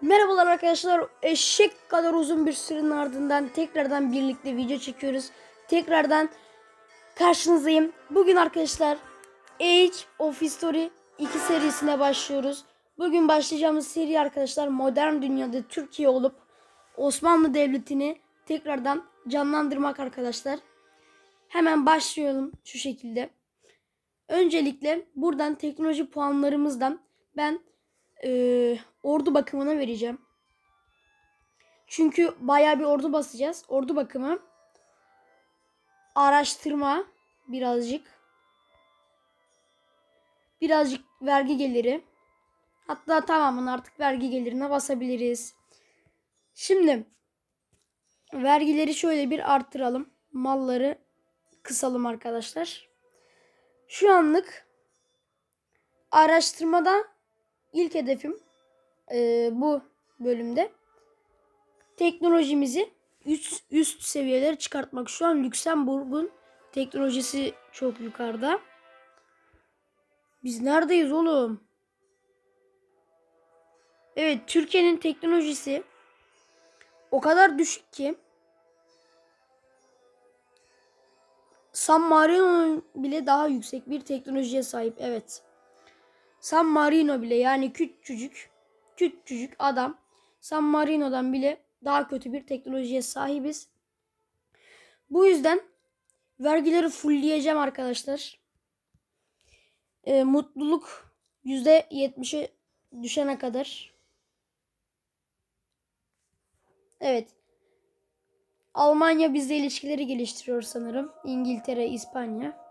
Merhabalar arkadaşlar. Eşek kadar uzun bir sürenin ardından tekrardan birlikte video çekiyoruz. Tekrardan karşınızdayım. Bugün arkadaşlar Age of History 2 serisine başlıyoruz. Bugün başlayacağımız seri arkadaşlar modern dünyada Türkiye olup Osmanlı Devleti'ni tekrardan canlandırmak arkadaşlar. Hemen başlayalım şu şekilde. Öncelikle buradan teknoloji puanlarımızdan ben eee, ordu bakımına vereceğim. Çünkü bayağı bir ordu basacağız. Ordu bakımı araştırma birazcık birazcık vergi geliri hatta tamamını artık vergi gelirine basabiliriz. Şimdi vergileri şöyle bir arttıralım. Malları kısalım arkadaşlar. Şu anlık araştırmada ilk hedefim eee, bu bölümde teknolojimizi üst, üst seviyelere çıkartmak. Şu an Lüksemburg'un teknolojisi çok yukarıda. Biz neredeyiz oğlum? Evet, Türkiye'nin teknolojisi o kadar düşük ki San Marino'nun bile daha yüksek bir teknolojiye sahip. Evet. San Marino bile yani küçücük küçücük adam San Marino'dan bile daha kötü bir teknolojiye sahibiz. Bu yüzden vergileri fullleyeceğim arkadaşlar. Ee, mutluluk %70'e düşene kadar. Evet. Almanya bizle ilişkileri geliştiriyor sanırım. İngiltere, İspanya.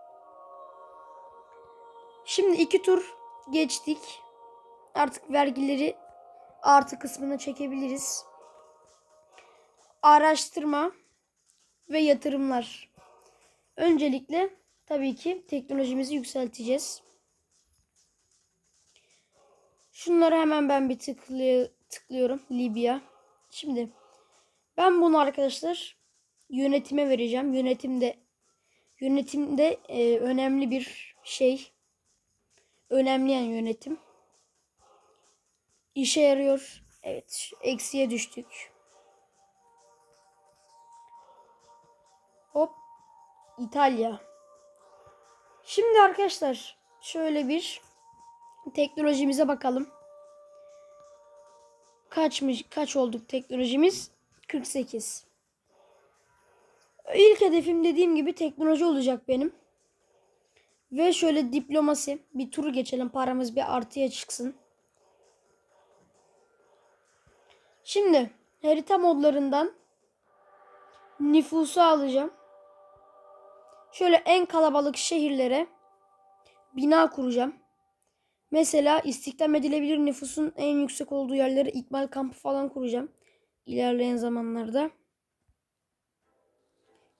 Şimdi iki tur geçtik. Artık vergileri artı kısmına çekebiliriz. Araştırma ve yatırımlar. Öncelikle tabii ki teknolojimizi yükselteceğiz. Şunları hemen ben bir tıklay- tıklıyorum. Libya. Şimdi ben bunu arkadaşlar yönetime vereceğim. Yönetimde yönetimde e, önemli bir şey. Önemleyen yönetim. İşe yarıyor. Evet, eksiye düştük. Hop. İtalya. Şimdi arkadaşlar şöyle bir teknolojimize bakalım. Kaçmış kaç olduk teknolojimiz? 48. İlk hedefim dediğim gibi teknoloji olacak benim. Ve şöyle diplomasi. Bir turu geçelim. Paramız bir artıya çıksın. Şimdi harita modlarından nüfusu alacağım. Şöyle en kalabalık şehirlere bina kuracağım. Mesela istihdam edilebilir nüfusun en yüksek olduğu yerlere ikmal kampı falan kuracağım. İlerleyen zamanlarda.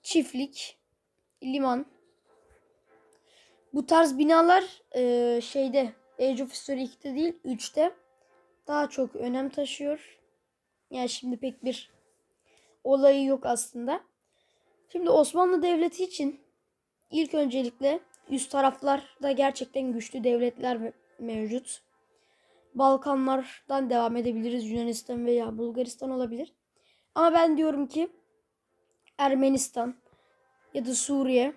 Çiftlik, liman. Bu tarz binalar eee, şeyde Age of History 2'de değil 3'te daha çok önem taşıyor. Yani şimdi pek bir olayı yok aslında. Şimdi Osmanlı Devleti için ilk öncelikle üst taraflarda gerçekten güçlü devletler me- mevcut. Balkanlardan devam edebiliriz. Yunanistan veya Bulgaristan olabilir. Ama ben diyorum ki Ermenistan ya da Suriye,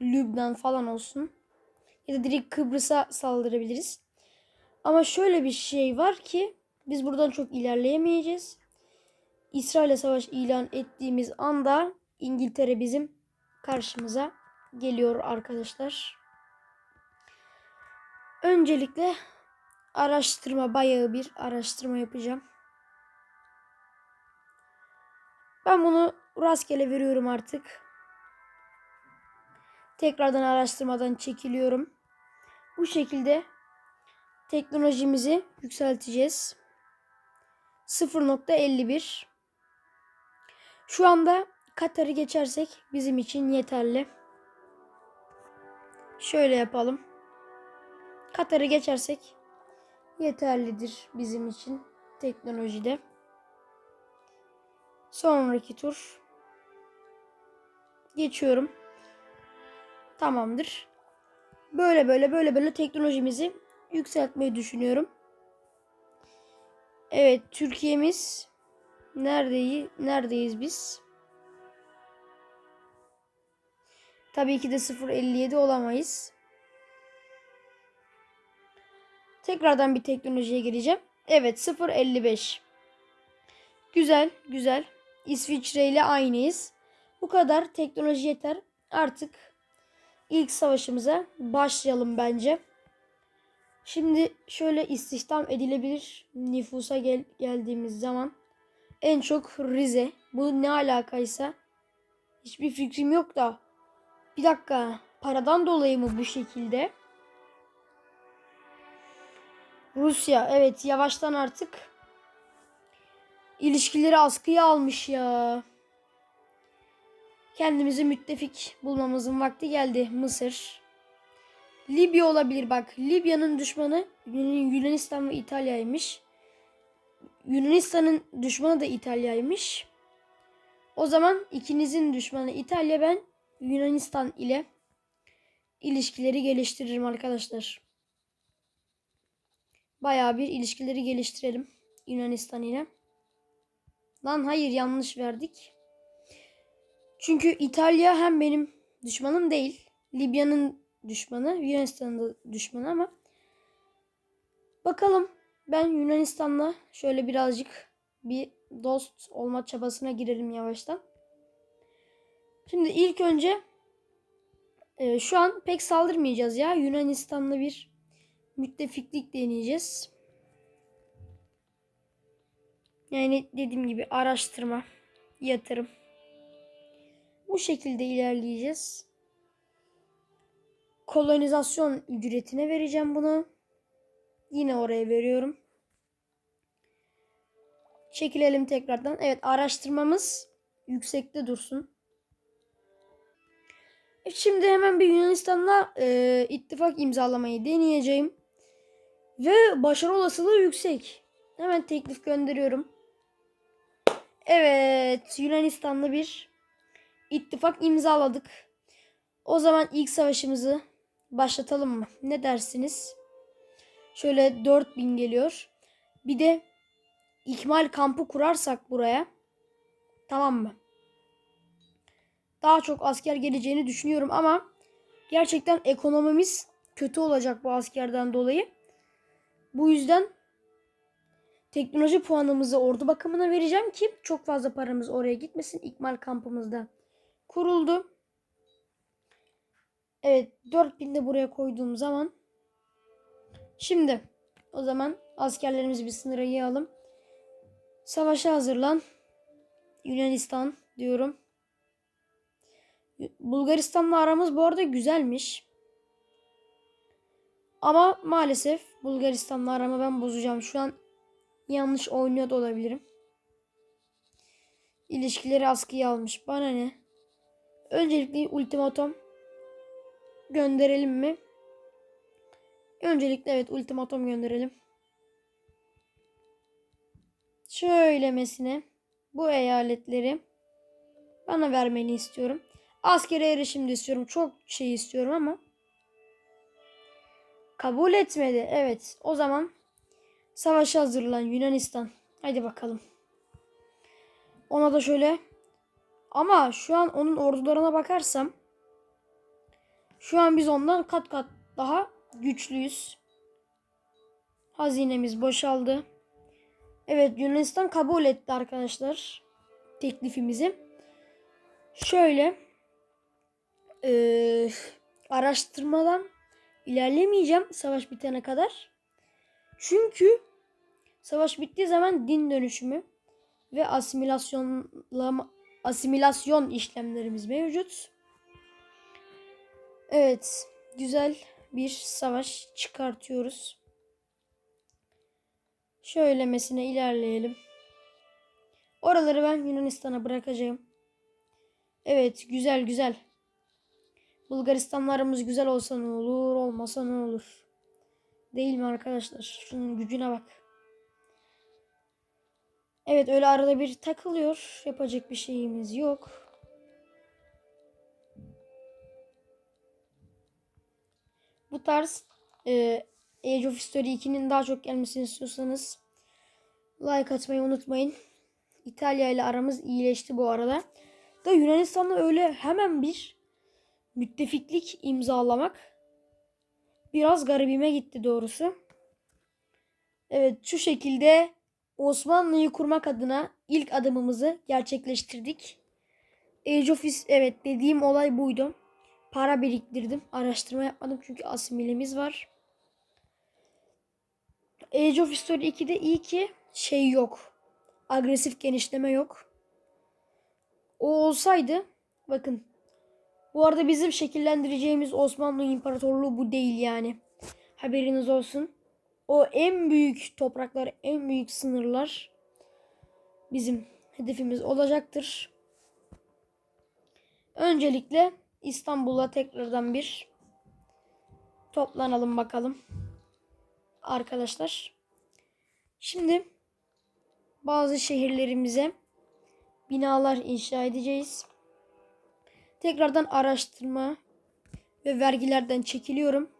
Lübnan falan olsun. Ya da direkt Kıbrıs'a saldırabiliriz. Ama şöyle bir şey var ki biz buradan çok ilerleyemeyeceğiz. İsrail'e savaş ilan ettiğimiz anda İngiltere bizim karşımıza geliyor arkadaşlar. Öncelikle araştırma bayağı bir araştırma yapacağım. Ben bunu rastgele veriyorum artık. Tekrardan araştırmadan çekiliyorum. Bu şekilde teknolojimizi yükselteceğiz. 0.51 Şu anda Katar'ı geçersek bizim için yeterli. Şöyle yapalım. Katar'ı geçersek yeterlidir bizim için teknolojide. Sonraki tur geçiyorum. Tamamdır. Böyle böyle böyle böyle teknolojimizi yükseltmeyi düşünüyorum. Evet Türkiye'miz neredeyi neredeyiz biz? Tabii ki de 0.57 olamayız. Tekrardan bir teknolojiye gireceğim. Evet 0.55. Güzel güzel. İsviçre ile aynıyız. Bu kadar teknoloji yeter. Artık ilk savaşımıza başlayalım bence. Şimdi şöyle istihdam edilebilir nüfusa gel geldiğimiz zaman en çok Rize. Bu ne alakaysa hiçbir fikrim yok da. Bir dakika paradan dolayı mı bu şekilde? Rusya evet yavaştan artık ilişkileri askıya almış ya. Kendimizi müttefik bulmamızın vakti geldi. Mısır. Libya olabilir bak. Libya'nın düşmanı Yunanistan ve İtalya'ymış. Yunanistan'ın düşmanı da İtalya'ymış. O zaman ikinizin düşmanı İtalya ben Yunanistan ile ilişkileri geliştiririm arkadaşlar. Bayağı bir ilişkileri geliştirelim Yunanistan ile. Lan hayır yanlış verdik. Çünkü İtalya hem benim düşmanım değil. Libya'nın düşmanı, Yunanistan'ın da düşmanı ama bakalım ben Yunanistan'la şöyle birazcık bir dost olma çabasına girelim yavaştan. Şimdi ilk önce e, şu an pek saldırmayacağız ya. Yunanistan'la bir müttefiklik deneyeceğiz. Yani dediğim gibi araştırma, yatırım. Bu şekilde ilerleyeceğiz. Kolonizasyon ücretine vereceğim bunu. Yine oraya veriyorum. Çekilelim tekrardan. Evet araştırmamız yüksekte dursun. Şimdi hemen bir Yunanistan'la e, ittifak imzalamayı deneyeceğim. Ve başarı olasılığı yüksek. Hemen teklif gönderiyorum. Evet Yunanistan'la bir ittifak imzaladık. O zaman ilk savaşımızı başlatalım mı? Ne dersiniz? Şöyle 4000 geliyor. Bir de ikmal kampı kurarsak buraya. Tamam mı? Daha çok asker geleceğini düşünüyorum ama gerçekten ekonomimiz kötü olacak bu askerden dolayı. Bu yüzden teknoloji puanımızı ordu bakımına vereceğim ki çok fazla paramız oraya gitmesin. İkmal kampımızda kuruldu. Evet 4000 de buraya koyduğum zaman şimdi o zaman askerlerimizi bir sınıra yığalım. Savaşa hazırlan. Yunanistan diyorum. Bulgaristan'la aramız bu arada güzelmiş. Ama maalesef Bulgaristan'la aramı ben bozacağım. Şu an yanlış oynuyor da olabilirim. İlişkileri askıya almış. Bana ne? Öncelikle ultimatom gönderelim mi? Öncelikle evet ultimatom gönderelim. Şöylemesine bu eyaletleri bana vermeni istiyorum. Askeri erişim de istiyorum. Çok şey istiyorum ama kabul etmedi. Evet o zaman savaşa hazırlan Yunanistan. Haydi bakalım. Ona da şöyle ama şu an onun ordularına bakarsam şu an biz ondan kat kat daha güçlüyüz. Hazinemiz boşaldı. Evet Yunanistan kabul etti arkadaşlar teklifimizi. Şöyle e, araştırmadan ilerlemeyeceğim savaş bitene kadar. Çünkü savaş bittiği zaman din dönüşümü ve asimilasyonlama asimilasyon işlemlerimiz mevcut. Evet, güzel bir savaş çıkartıyoruz. Şöylemesine ilerleyelim. Oraları ben Yunanistan'a bırakacağım. Evet, güzel güzel. Bulgaristanlarımız güzel olsa ne olur, olmasa ne olur. Değil mi arkadaşlar? Şunun gücüne bak. Evet öyle arada bir takılıyor. Yapacak bir şeyimiz yok. Bu tarz e, Age of History 2'nin daha çok gelmesini istiyorsanız Like atmayı unutmayın. İtalya ile aramız iyileşti bu arada. Da Yunanistan'la öyle hemen bir müttefiklik imzalamak biraz garibime gitti doğrusu. Evet şu şekilde Osmanlı'yı kurmak adına ilk adımımızı gerçekleştirdik. Age of evet dediğim olay buydu. Para biriktirdim. Araştırma yapmadım çünkü asimilemiz var. Age of History 2'de iyi ki şey yok. Agresif genişleme yok. O olsaydı bakın bu arada bizim şekillendireceğimiz Osmanlı İmparatorluğu bu değil yani. Haberiniz olsun. O en büyük topraklar, en büyük sınırlar bizim hedefimiz olacaktır. Öncelikle İstanbul'a tekrardan bir toplanalım bakalım. Arkadaşlar. Şimdi bazı şehirlerimize binalar inşa edeceğiz. Tekrardan araştırma ve vergilerden çekiliyorum.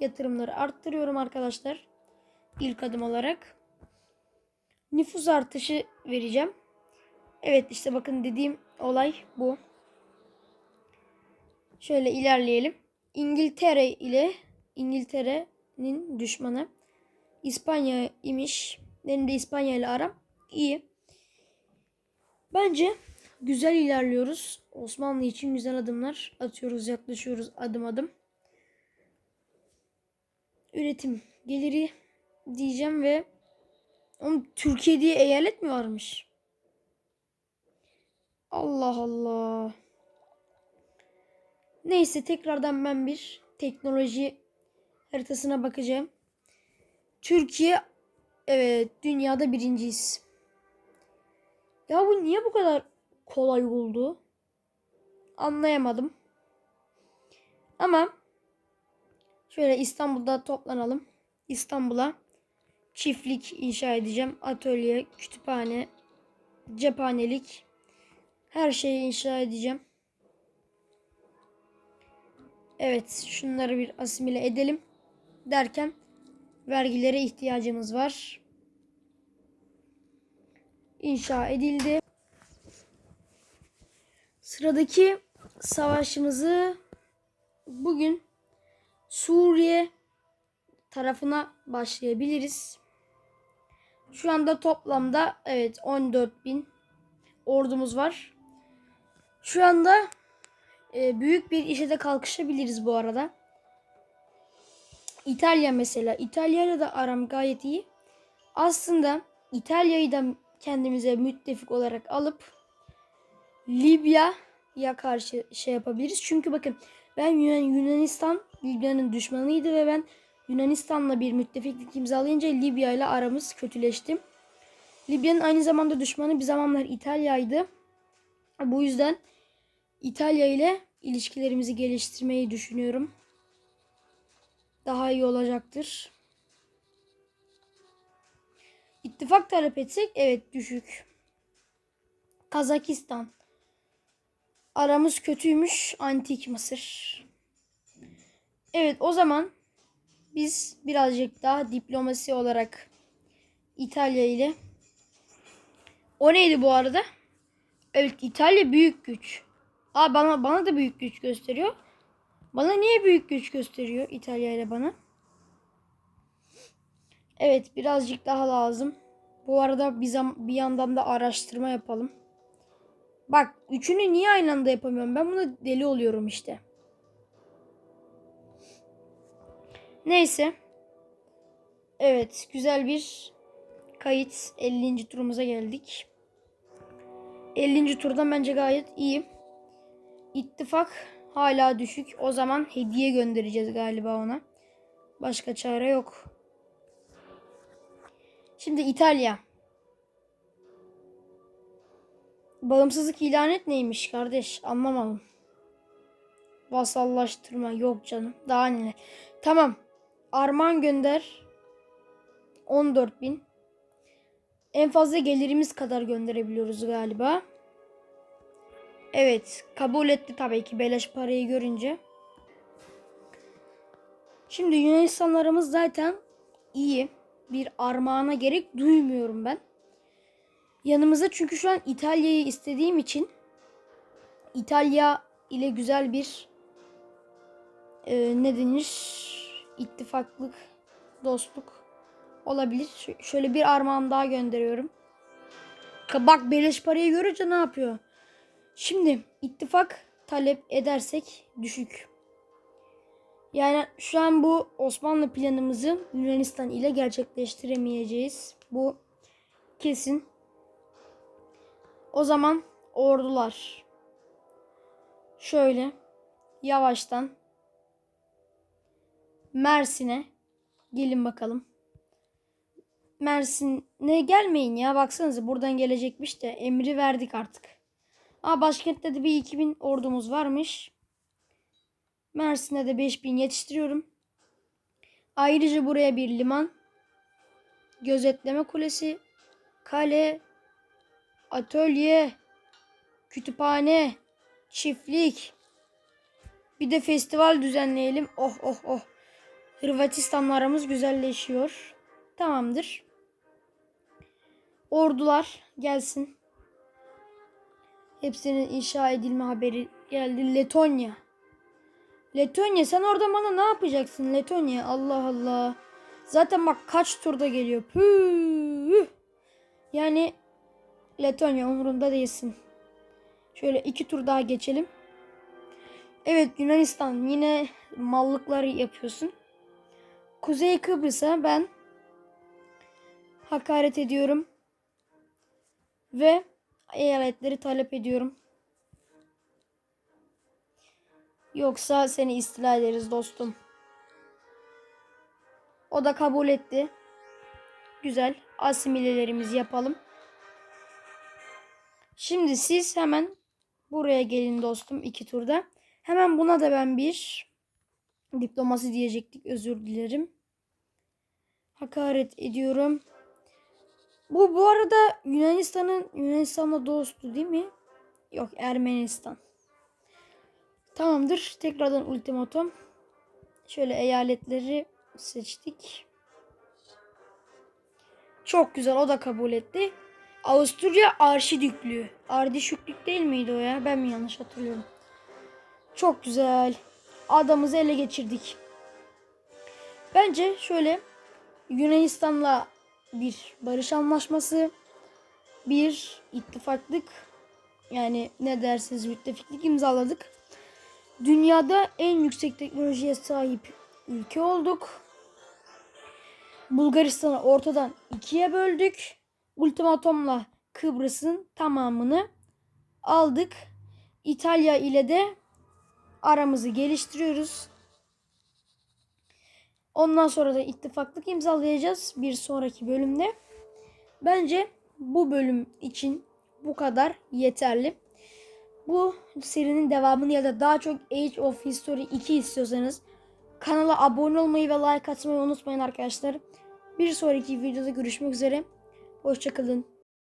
Yatırımları arttırıyorum arkadaşlar. İlk adım olarak. Nüfus artışı vereceğim. Evet işte bakın dediğim olay bu. Şöyle ilerleyelim. İngiltere ile İngiltere'nin düşmanı İspanya imiş. Benim de İspanya ile aram iyi. Bence güzel ilerliyoruz. Osmanlı için güzel adımlar atıyoruz, yaklaşıyoruz adım adım. Üretim geliri diyeceğim ve Oğlum Türkiye diye eyalet mi varmış? Allah Allah. Neyse tekrardan ben bir teknoloji haritasına bakacağım. Türkiye evet dünyada birinciyiz. Ya bu niye bu kadar kolay oldu? Anlayamadım. Ama şöyle İstanbul'da toplanalım. İstanbul'a çiftlik inşa edeceğim. Atölye, kütüphane, cephanelik her şeyi inşa edeceğim. Evet, şunları bir asimile edelim derken vergilere ihtiyacımız var. İnşa edildi. Sıradaki savaşımızı bugün Suriye tarafına başlayabiliriz. Şu anda toplamda evet 14 bin ordumuz var. Şu anda e, büyük bir işe de kalkışabiliriz bu arada. İtalya mesela. İtalya'yla da aram gayet iyi. Aslında İtalya'yı da kendimize müttefik olarak alıp Libya'ya karşı şey yapabiliriz. Çünkü bakın ben Yunan, Yunanistan Libya'nın düşmanıydı ve ben Yunanistan'la bir müttefiklik imzalayınca Libya ile aramız kötüleşti. Libya'nın aynı zamanda düşmanı bir zamanlar İtalya'ydı. Bu yüzden İtalya ile ilişkilerimizi geliştirmeyi düşünüyorum. Daha iyi olacaktır. İttifak talep etsek evet düşük. Kazakistan. Aramız kötüymüş. Antik Mısır. Evet o zaman biz birazcık daha diplomasi olarak İtalya ile o neydi bu arada? Evet İtalya büyük güç. Aa bana bana da büyük güç gösteriyor. Bana niye büyük güç gösteriyor İtalya ile bana? Evet birazcık daha lazım. Bu arada bir, bir yandan da araştırma yapalım. Bak üçünü niye aynı anda yapamıyorum? Ben buna deli oluyorum işte. Neyse. Evet güzel bir kayıt. 50. turumuza geldik. 50. turdan bence gayet iyi. İttifak hala düşük. O zaman hediye göndereceğiz galiba ona. Başka çare yok. Şimdi İtalya. Bağımsızlık ilan et neymiş kardeş? Anlamadım. Vasallaştırma yok canım. Daha ne? Tamam. Arman gönder. 14 bin. En fazla gelirimiz kadar gönderebiliyoruz galiba. Evet. Kabul etti tabii ki beleş parayı görünce. Şimdi Yunanistanlarımız zaten iyi. bir armağana gerek duymuyorum ben. Yanımıza çünkü şu an İtalya'yı istediğim için İtalya ile güzel bir e, ne denir ittifaklık, dostluk olabilir. Ş- şöyle bir armağan daha gönderiyorum. Bak beleş parayı görünce ne yapıyor? Şimdi ittifak talep edersek düşük. Yani şu an bu Osmanlı planımızı Yunanistan ile gerçekleştiremeyeceğiz. Bu kesin. O zaman ordular şöyle yavaştan Mersin'e gelin bakalım. Mersin'e gelmeyin ya baksanıza buradan gelecekmiş de emri verdik artık. Aa başkentte de bir 2000 ordumuz varmış. Mersin'e de 5000 yetiştiriyorum. Ayrıca buraya bir liman, gözetleme kulesi, kale, atölye, kütüphane, çiftlik. Bir de festival düzenleyelim. Oh oh oh. Hırvatistan'la aramız güzelleşiyor. Tamamdır. Ordular gelsin. Hepsinin inşa edilme haberi geldi. Letonya. Letonya sen orada bana ne yapacaksın Letonya? Allah Allah. Zaten bak kaç turda geliyor. Püh. Yani Letonya umurumda değilsin. Şöyle iki tur daha geçelim. Evet Yunanistan yine mallıkları yapıyorsun. Kuzey Kıbrıs'a ben hakaret ediyorum. Ve eyaletleri talep ediyorum. Yoksa seni istila ederiz dostum. O da kabul etti. Güzel. Asimilelerimizi yapalım. Şimdi siz hemen buraya gelin dostum iki turda. Hemen buna da ben bir diplomasi diyecektik. Özür dilerim. Hakaret ediyorum. Bu bu arada Yunanistan'ın Yunanistan'la dostu değil mi? Yok Ermenistan. Tamamdır. Tekrardan ultimatum. Şöyle eyaletleri seçtik. Çok güzel. O da kabul etti. Avusturya Arşidüklüğü. Ardişüklük değil miydi o ya? Ben mi yanlış hatırlıyorum? Çok güzel. Adamızı ele geçirdik. Bence şöyle Yunanistan'la bir barış anlaşması, bir ittifaklık yani ne dersiniz müttefiklik imzaladık. Dünyada en yüksek teknolojiye sahip ülke olduk. Bulgaristan'ı ortadan ikiye böldük. Ultimatomla Kıbrıs'ın tamamını aldık. İtalya ile de aramızı geliştiriyoruz. Ondan sonra da ittifaklık imzalayacağız bir sonraki bölümde. Bence bu bölüm için bu kadar yeterli. Bu serinin devamını ya da daha çok Age of History 2 istiyorsanız kanala abone olmayı ve like atmayı unutmayın arkadaşlar. Bir sonraki videoda görüşmek üzere. Hoşçakalın.